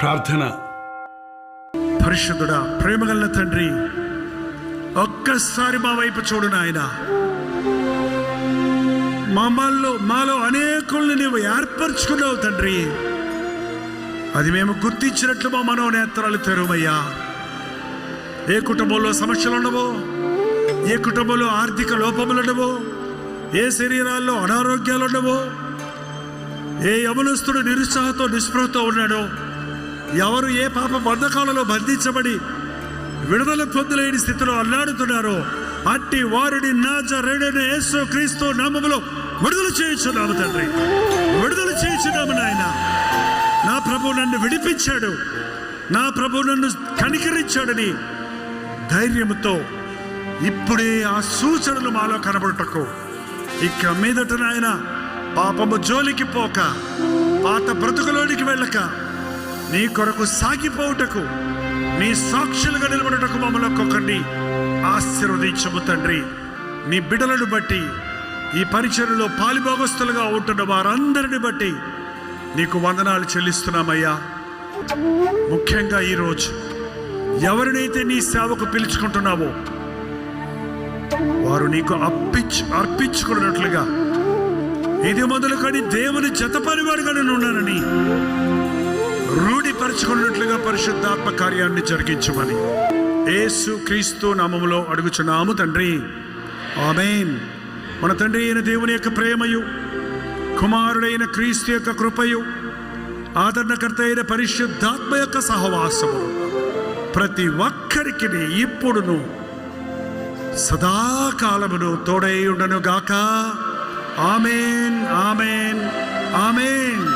ప్రార్థన. పరిశుద్ధుడా ప్రేమగల తండ్రి ఒక్కసారి మా వైపు చూడు నాయన. మమ్మల్లో మాలో అనేకుల్ని నీవు ఏర్పరచుకున్నావు తండ్రి. అది మేము గుర్తించినట్లు మా మనోనేత్రాలు తెరువయ్యా. ఏ కుటుంబంలో సమస్యలు ఉండవో ఏ కుటుంబంలో ఆర్థిక లోపములు ఉండవో ఏ శరీరాల్లో అనారోగ్యాలు ఉండవో ఏ యవనస్తుడు నిరుత్సాహంతో నిస్పృహతో ఉన్నాడో ఎవరు ఏ పాప బంధకాలలో బంధించబడి విడుదల పొందలేని స్థితిలో అల్లాడుతున్నారో అట్టి వారిని నాజరేడైన యేసు క్రీస్తు నామములో విడుదల చేయించున్నాము తండ్రి. విడుదల చేయించున్నాము నాయన. నా ప్రభు నన్ను విడిపించాడు. నా ప్రభు నన్ను కనికరించాడని ధైర్యంతో ఇప్పుడే ఆ సూచనలు మాలో కనబడటకు. ఇక మీదట నాయన పాపము జోలికి పోక పాత బ్రతుకులోనికి వెళ్ళక నీ కొరకు సాగిపోవుటకు నీ సాక్షులుగా నిలబడుటకు మమ్మల్ని ఒక్కొక్కరిని ఆశీర్వదించము తండ్రి. నీ బిడలను బట్టి ఈ పరిచయలో పాలిభోగస్తులుగా ఉంటున్న వారందరిని బట్టి నీకు వందనాలు చెల్లిస్తున్నామయ్యా. ముఖ్యంగా ఈరోజు ఎవరినైతే నీ సేవకు పిలుచుకుంటున్నావో వారు నీకు అప్పించు అర్పించుకున్నట్లుగా ఇది మొదలుకొని దేవుని జతపరివాడుగా నేను ఉన్నానని రూఢిపరచుకున్నట్లుగా పరిశుద్ధాత్మ కార్యాన్ని జరిగించమని. ఏసు క్రీస్తు నామములో అడుగుచున్నాము తండ్రి. ఆమెన్. మన తండ్రి అయిన దేవుని యొక్క ప్రేమయు కుమారుడైన క్రీస్తు యొక్క కృపయు ఆదరణకర్త అయిన పరిశుద్ధాత్మ యొక్క సహవాసము ప్రతి ఒక్కరికి ఇప్పుడును సదాకాలమును తోడై ఉండను గాక ఆమెన్ ఆమెన్ ఆమెన్.